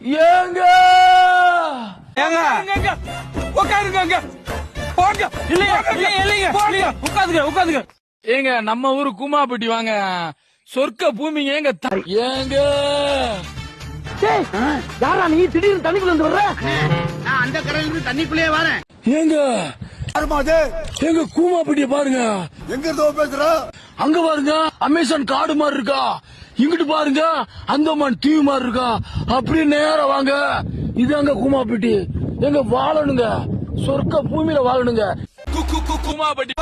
ஏங்க! ஏங்க! உட்காருங்க அங்க போங்க! இல்லைங்க இல்லைங்க இல்லைங்க இல்லைங்க உட்காந்துங்க உட்காந்துங்க ஏங்க நம்ம ஊரு கூமாப்பட்டி வாங்க. சொர்க்க பூமிங்க ஏங்க த- ஏங்க! யாரா நீ? திடீர்னு தண்ணிக்குள்ள இருந்து வர்ற? நான் அந்த கரையில இருந்து தண்ணிக்குள்ளேயே வரேன். ஏங்க! எங்க கூமாப்பட்டிய பாருங்க. எங்க இருந்தோ பேசுற? அங்க பாருங்க அமேசான் காடு மாதிரி இருக்கா. இங்கிட்டு பாருங்க அந்தமான் தீவு மாதிரி இருக்கா? அப்படியே நேரா வாங்க. இது அங்க கூமாப்பட்டி எங்க வாழணுங்க. சொர்க்க பூமியில வாழணுங்க. கூமாப்பட்டி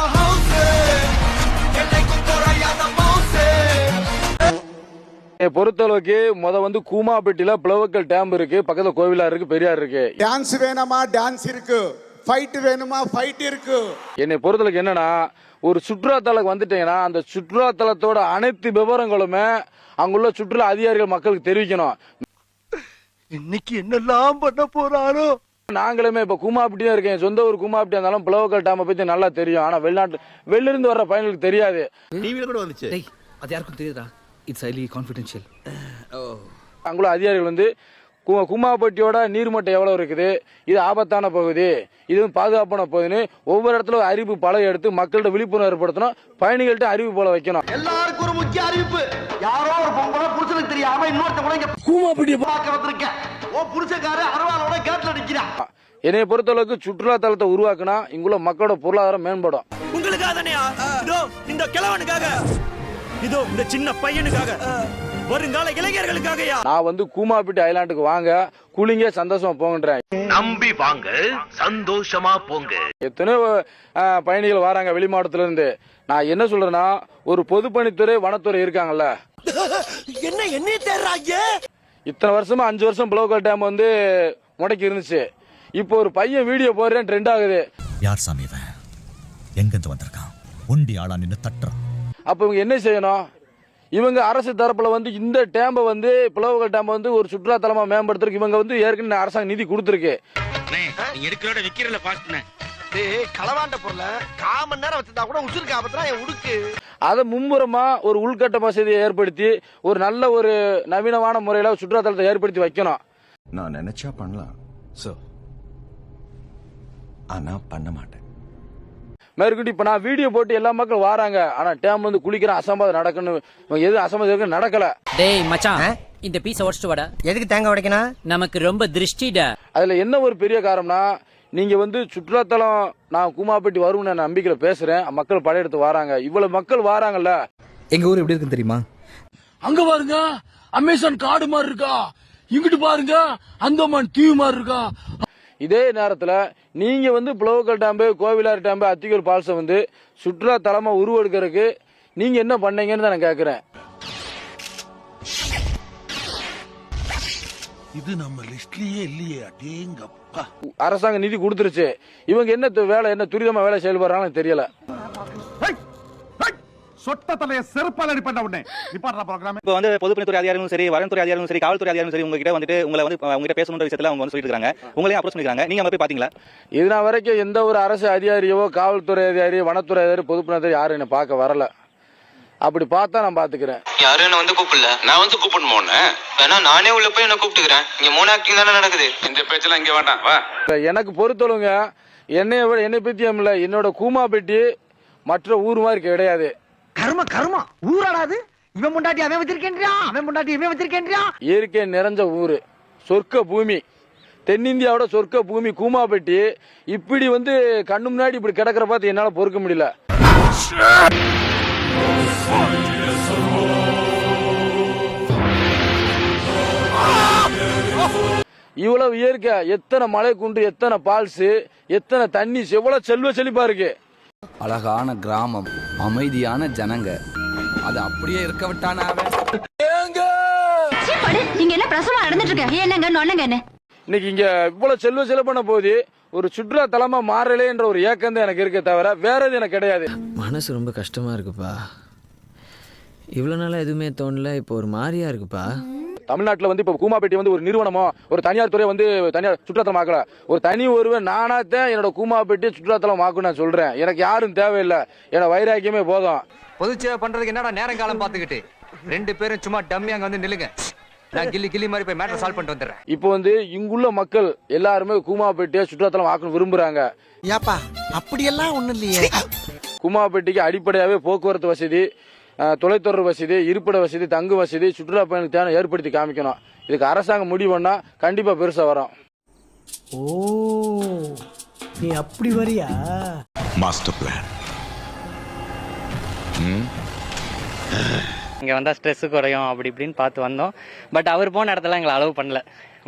என்னை பொறுத்தளவுக்கு முத வந்து கூமாப்பட்டியில பிளவக்கல் டேம் இருக்கு பக்கத்துல கோவிலா இருக்கு பெரியார் இருக்கு. டான்ஸ் வேணுமா? டான்ஸ் இருக்கு. ஃபைட் வேணுமா? ஃபைட் இருக்கு. என்னை பொறுத்தளவுக்கு என்னன்னா ஒரு சுற்றுலாத்தலம் வந்துட்டீங்கன்னா அந்த சுற்றுலாத்தலத்தோட அனைத்து விவரங்களுமே அங்குள்ள சுற்றுலா அதிகாரிகள் மக்களுக்கு தெரிவிக்கணும். இன்னைக்கு என்னெல்லாம் பண்ண போறாரோ? நாங்களுமே இப்ப கூமாப்பட்டி தான் இருக்கேன் சொந்த ஊர் கூமாப்பட்டி இருந்தாலும் பிளவக்கல் டேமை பத்தி நல்லா தெரியும். ஆனா வெளிநாட்டு வெளில இருந்து வர்ற பயணிகளுக்கு தெரியாது. டிவில கூட வந்துச்சு. டேய் அது யாருக்கும் தெரியுதா இட்ஸ் ஹைலி கான்ஃபிடென்ஷியல் அங்குள்ள அதிகாரிகள் வந்து கு- குமாப்பட்டியோட நீர்மட்டம் எவ்வளவு இருக்குது? இது ஆபத்தான பகுதி. இது பாதுகாப்பான பகுதின்னு ஒவ்வொரு இடத்துல அறிவிப்பு பலகை எடுத்து மக்கள்கிட்ட விழிப்புணர்வு ஏற்படுத்தணும். பயணிகள்கிட்ட அறிவிப்பு போல வைக்கணும். எல்லாருக்கும் ஒரு முக்கிய அறிவிப்பு. யாரோ ஒரு பொம்பளை புருஷனுக்கு தெரியாம இன்னொருத்த கூட இங்க கூமாப்பட்டிய பா- பார்க்க வந்திருக்கேன் ஓ புருஷக்கார அரவாலோட கேட்ல நிக்கிறான் என்னை பொறுத்தளவுக்கு சுற்றுலா தலத்தை உருவாக்குனா இங்குள்ள மக்களோட பொருளாதாரம் மேம்படும். உங்களுக்காக இந்த கிழவனுக்காக இதோ இந்த சின்ன பையனுக்காக வருங்கால இளைஞர்களுக்காகயா நான் வந்து கூமாப்பட்டி ஐலாண்டுக்கு வாங்க குளிங்க சந்தோஷமா போங்கன்றேன். நம்பி வாங்க சந்தோஷமா போங்க. எத்தனையோ பயணிகள் வராங்க வெளி மாவட்டத்துல இருந்து நான் என்ன சொல்றேன்னா ஒரு பொதுப்பணித்துறை வனத்துறை இருக்காங்கல்ல. என்ன என்ன தேர்றாங்க இத்தனை வருஷமா அஞ்சு வருஷம் புலோக்கல் டேம் வந்து முடக்கி இருந்துச்சு. இப்போ ஒரு பையன் வீடியோ போடுறேன் ட்ரெண்ட் ஆகுது. யார் சாமி இவன்? எங்கிருந்து வந்திருக்கான்? ஒண்டி ஆளா நின்னு தட்டுறான். அப்ப இவங்க என்ன செய்யணும்? இவங்க அரசு தரப்புல வந்து இந்த டேம்பை வந்து பிளவுகள் டேம்பை வந்து ஒரு சுற்றுலா தலமா மேம்படுத்துறதுக்கு இவங்க வந்து ஏற்கனவே அரசாங்கம் நிதி கொடுத்துருக்கு. நீ எடுக்கிறோட விக்கிறல பாஸ்ட்னே டேய் களவாண்ட பொருளை காமன் நேரம் வச்சிருந்தா கூட உசுருக்கு ஆபத்துனா என் உடுக்கு. அதை மும்முரமா ஒரு உள்கட்ட வசதியை ஏற்படுத்தி ஒரு நல்ல ஒரு நவீனமான முறையில சுற்றுலா தலத்தை ஏற்படுத்தி வைக்கணும். நான் நினைச்சா பண்ணலாம் சோ ஆனா பண்ண மாட்டேன். மேற்கொண்டு இப்ப நான் வீடியோ போட்டு எல்லா மக்களும் வராங்க. ஆனா டேம் வந்து குளிக்கிற அசம்பாதம் நடக்கணும். எது அசம்பாதம் இருக்குன்னு நடக்கல. டேய் மச்சான் இந்த பீஸ உடைச்சிட்டு வாடா. எதுக்கு தேங்க உடைக்கணும்? நமக்கு ரொம்ப திருஷ்டிடா. அதுல என்ன ஒரு பெரிய காரணம்னா நீங்க வந்து சுற்றுலாத்தலம் நான் கூமாப்பட்டி வரும்னு நான் நம்பிக்கையில பேசுறேன். மக்கள் படையெடுத்து வராங்க. இவ்வளவு மக்கள் வராங்கல்ல. எங்க ஊர் எப்படி இருக்குன்னு தெரியுமா? அங்க பாருங்க அமேசான் காடு மாதிரி இருக்கா. இங்கிட்டு பாருங்க அந்தமான் தீவு மாதிரி இருக்கா. இதே நேரத்துல நீங்க வந்து புலவக்கல் டேம்பு கோவிலார் டேம்பு அத்தியூர் பால்ஸை வந்து சுற்றுலா தலமா உருவெடுக்கிறதுக்கு நீங்க என்ன பண்ணீங்கன்னு தான் நான் கேக்குறேன். இது நம்ம லிஸ்ட்லயே இல்லையே அடேங்கப்பா. அரசாங்கம் நிதி கொடுத்துருச்சு. இவங்க என்ன வேலை என்ன துரிதமா வேலை செயல்படுறாங்கன்னு தெரியல. சொட்ட தலைய செருப்பால் அடிப்பட்ட உடனே நிப்பாடுற ப்ரோக்ராம் இப்போ வந்து பொதுப்பணித்துறை அதிகாரிகளும் சரி வரன்துறை அதிகாரிகளும் சரி காவல்துறை அதிகாரிகளும் சரி உங்ககிட்ட வந்துட்டு உங்களை வந்து உங்ககிட்ட பேசணுன்ற விஷயத்துல அவங்க வந்து சொல்லிட்டு இருக்காங்க. உங்களையும் அப்ரோச் பண்ணிருக்காங்க நீங்க அங்க போய் பாத்தீங்களா? இதுனா வரைக்கும் எந்த ஒரு அரசு அதிகாரியோ காவல்துறை அதிகாரி வனத்துறை அதிகாரி பொதுப்பணித்துறை யாரும் என்ன பார்க்க வரல. அப்படி பார்த்தா நான் பாத்துக்கிறேன். யாரும் என்ன வந்து கூப்பிடல. நான் வந்து கூப்பிட்டு போனேன் வேணா நானே உள்ள போய் என்ன கூப்பிட்டுக்கிறேன். இங்க மூணு ஆக்டிங் தானே நடக்குது. இந்த பேச்செல்லாம் இங்க வேண்டாம். வா. இப்ப எனக்கு பொறுத்தளவுங்க என்னைய விட என்னை பத்தியம் இல்ல. என்னோட கூமாப்பட்டி மற்ற ஊர் மாதிரி கிடையாது. கர்ம கர்மா. ஊராடாது இவன் முண்டாட்டி அவன் வச்சிருக்கேன்றியா? அவன் முண்டாட்டி இவன் வச்சிருக்கேன்றியா? இயற்கை நிறைஞ்ச ஊரு. சொர்க்க பூமி. தென்னிந்தியாவோட சொர்க்க பூமி கூமாப்பட்டி. இப்படி வந்து கண்ணு முன்னாடி இப்படி கிடக்கிற பார்த்து என்னால பொறுக்க முடியல. இவ்வளவு இயற்கை எத்தனை மலை குன்று எத்தனை பால்ஸ் எத்தனை தண்ணி எவ்வளவு செல்வ செழிப்பா இருக்கு. அழகான கிராமம். அமைதியான ஜனங்க. அது அப்படியே இருக்க விட்டானா நீங்க என்ன பிரசவம் நடந்துட்டு இருக்க? என்னங்க நொன்னங்க இன்னைக்கு இங்க இவ்வளவு செல்வ செழிப்பான போது ஒரு சுற்றுலா தலமா மாறலேன்ற ஒரு ஏக்கம் தான் எனக்கு இருக்கே தவிர வேற எது எனக்கு கிடையாது. மனசு ரொம்ப கஷ்டமா இருக்குப்பா. இவ்வளவு நாளா எதுவுமே தோணல இப்போ ஒரு மாதிரியா இருக்குப்பா. தமிழ்நாட்டுல வந்து இப்ப கூமாப்பேட்டி வந்து ஒரு நிறுவனமோ ஒரு தனியார் துறை வந்து தனியார் சுற்றுலாத்தலம் ஆக்கல. ஒரு தனி ஒருவன் நானாத்தான் என்னோட கூமாப்பேட்டி சுற்றுலாத்தலம் ஆக்கும் நான் சொல்றேன். எனக்கு யாரும் தேவையில்லை. என்னோட வைராக்கியமே போதும். பொதுச்சேவை பண்றதுக்கு என்னடா நேரம் காலம் பாத்துக்கிட்டு ரெண்டு பேரும் சும்மா டம்மி அங்க வந்து நில்லுங்க. நான் கில்லி கில்லி மாதிரி போய் மேட்டர் சால்வ் பண்ணிட்டு வந்துடுறேன். இப்போ வந்து இங்குள்ள மக்கள் எல்லாருமே கூமாப்பேட்டையை சுற்றுலாத்தலம் ஆக்கணும் விரும்புறாங்க. ஏப்பா அப்படியெல்லாம் ஒண்ணும் இல்லையே. குமாப்பேட்டைக்கு அடிப்படையாகவே போக்குவரத்து வசதி தொலைத்தொடர்பு வசதி இருப்பிட வசதி தங்கு வசதி சுற்றுலா பயணிக்கு தேவை ஏற்படுத்தி காமிக்கணும். இதுக்கு அரசாங்கம் முடிவு பண்ணா கண்டிப்பா பெருசா வரும். ஓ நீ அப்படி வரியா? மாஸ்டர் பிளான் இங்க வந்தா ஸ்ட்ரெஸ் குறையும் அப்படி இப்படின்னு பார்த்து வந்தோம். பட் அவர் போன இடத்துல எங்களை அலோவ் பண்ணல.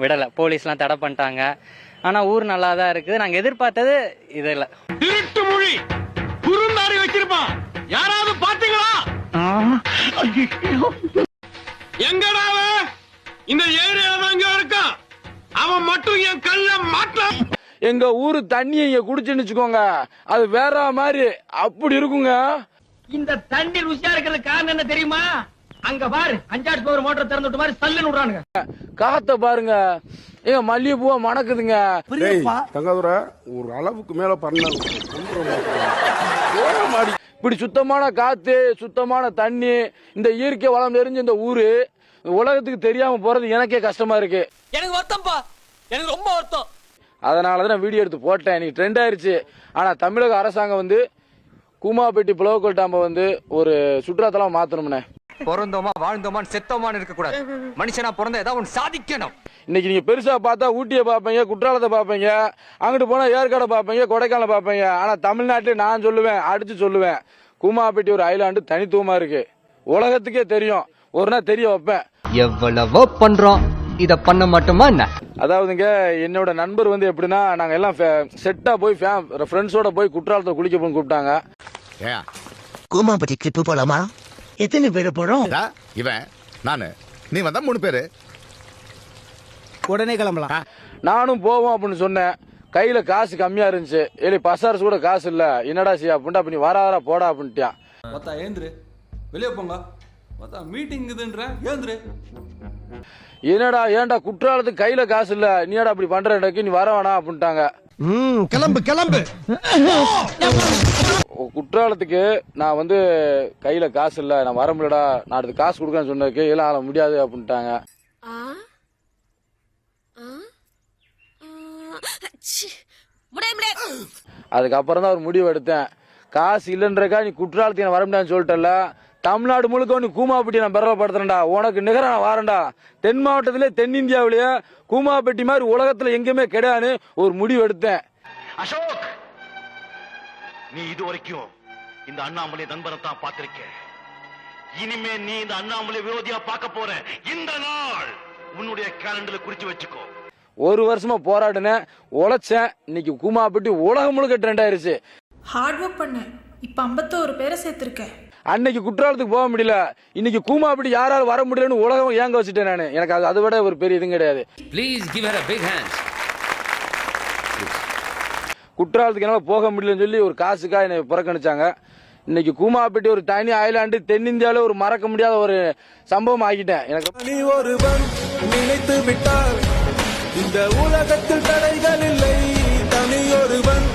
விடல. போலீஸ்லாம் தடை பண்ணிட்டாங்க. ஆனா ஊர் நல்லா தான் இருக்குது. நாங்க எதிர்பார்த்தது இது இல்ல. திருட்டு மொழி! குறுந்தாரி வச்சிருப்பான். பாத்தீங்களா எங்கடா இந்த ஏரியால தான் இங்க இருக்கான். அவன் மட்டும் என் கல்ல மாட்டான். எங்க ஊரு தண்ணியை இங்க குடிச்சுன்னு வச்சுக்கோங்க. அது வேற மாதிரி அப்படி இருக்குங்க. இந்த தண்ணி ருசியா இருக்கிறது காரணம் என்ன தெரியுமா? அங்க பாரு அஞ்சாறு பவர் மோட்டர் திறந்து மாதிரி சல்லுன்னு விடுறானுங்க. காத்த பாருங்க. ஏங்க மல்லிகைப்பூவா மணக்குதுங்க. தங்காதுரை ஒரு அளவுக்கு மேல பண்ண இப்படி சுத்தமான காத்து சுத்தமான தண்ணி இந்த இயற்கை வளம் நிறைஞ்ச இந்த ஊரு உலகத்துக்கு தெரியாம போறது எனக்கே கஷ்டமா இருக்கு. எனக்கு வருத்தம்ப்பா எனக்கு ரொம்ப வருத்தம். அதனால தான் நான் வீடியோ எடுத்து போட்டேன். இன்னைக்கு ட்ரெண்ட் ஆயிருச்சு. ஆனா தமிழக அரசாங்கம் வந்து கூமாப்பேட்டி புலவக்கோல் டாம்பை வந்து ஒரு சுற்றுலாத்தலம் மாத்தணும்னே. பிறந்தோமா வாழ்ந்தோமான்னு செத்தோமான்னு இருக்க கூடாது மனுஷனா பிறந்த ஏதாவது ஒன்று சாதிக்கணும். இன்னைக்கு நீங்க பெருசா பார்த்தா ஊட்டியை பார்ப்பீங்க குற்றாலத்தை பார்ப்பீங்க அங்கிட்டு போனா ஏற்காடை பார்ப்பீங்க கொடைக்கானல் பார்ப்பீங்க. ஆனா தமிழ்நாட்டில் நான் சொல்லுவேன் அடிச்சு சொல்லுவேன். கூமாப்பேட்டி ஒரு ஐலாண்டு தனித்துவமா இருக்கு. உலகத்துக்கே தெரியும். ஒரு நாள் தெரிய வைப்பேன். எவ்வளவோ பண்றோம். இத பண்ண மாட்டோமா என்ன? அதாவதுங்க என்னோட நண்பர் வந்து எப்படின்னா நாங்க எல்லாம் செட்டா போய் ஃப்ரெண்ட்ஸோட போய் குற்றாலத்தை குளிக்க போய் கூப்பிட்டாங்க. கூமாப்பட்டி ட்ரிப்பு போலாமா? எத்தனை பேர் போறோம்? இவன் நானு நீ வந்தா மூணு பேரு. உடனே கிளம்பலாம். நானும் போவோம் அப்படின்னு சொன்னேன். கையில காசு கம்மியா இருந்துச்சு. ஏழை பசாரசு கூட காசு இல்ல. என்னடா செய்ய அப்படின்ட்டு அப்ப நீ வர வர போடா அப்படின்ட்டான் மத்தா ஏந்திரு. வெளியே போங்க. மத்தா மீட்டிங் இதுன்ற ஏந்திரு. என்னடா ஏன்டா குற்றாலத்துக்கு கையில காசு இல்ல? நீடா அப்படி பண்றதுக்கு நீ வர வேணாம் அப்படின்ட்டாங்க. கிளம்பு கிளம்பு. குற்றாலத்துக்கு நான் வந்து கையில காசு இல்ல. நான் வர முடியலடா. நான் அடுத்து காசு கொடுக்கறேன்னு சொன்னதுக்கு இல்ல முடியாது அப்படின்ட்டாங்க. அதுக்கப்புறம் தான் ஒரு முடிவு எடுத்தேன். காசு இல்லைன்றக்கா நீ குற்றாலத்துக்கு நான் வர முடியாதுன்னு சொல்லிட்டல தமிழ்நாடு முழுக்க நீ கூமாப்பட்டி நான் பெறப்படுத்துறேன்டா உனக்கு நிகர நான் வாரேன்டா. தென் மாவட்டத்திலே தென்னிந்தியாவிலேயே கூமாப்பட்டி மாதிரி உலகத்துல எங்கேயுமே கிடையாது ஒரு முடிவு எடுத்தேன். அசோக் நீ இது வரைக்கும் இந்த அண்ணாமலை நண்பனை தான் பார்த்திருக்க. இனிமே நீ இந்த அண்ணாமலை விரோதியா பார்க்க போற. இந்த நாள் உன்னுடைய கேலண்டர்ல குறிச்சு வச்சுக்கோ. ஒரு வருஷமா போராடினேன் உழைச்சேன். இன்னைக்கு கூமாப்பட்டி உலகம் முழுக்க ட்ரெண்ட் ஆயிருச்சு. ஹார்ட் ஒர்க் பண்ணேன் இப்ப ஐம்பத்தோரு பேரை சேர்த்திருக்கேன் அன்னைக்கு குற்றாலத்துக்கு போக முடியல. இன்னைக்கு கூமாப்பட்டி யாராலும் வர முடியலன்னு உலகம் ஏங்க வச்சுட்டேன் நான். எனக்கு அது அதை விட ஒரு பெரிய இதுவும் கிடையாது. Please give her a big hand. குற்றாலத்துக்கு என்னால் போக முடியலன்னு சொல்லி ஒரு காசுக்காக என்னை புறக்கணிச்சாங்க. இன்னைக்கு கூமாப்பட்டி ஒரு தனி ஐலாண்டு தென்னிந்தியாவில ஒரு மறக்க முடியாத ஒரு சம்பவம் ஆகிட்டேன். எனக்கு நீ ஒருவன் நினைத்து விட்டால் இந்த உலகத்தில் தடைகள் இல்லை. தனி ஒருவன்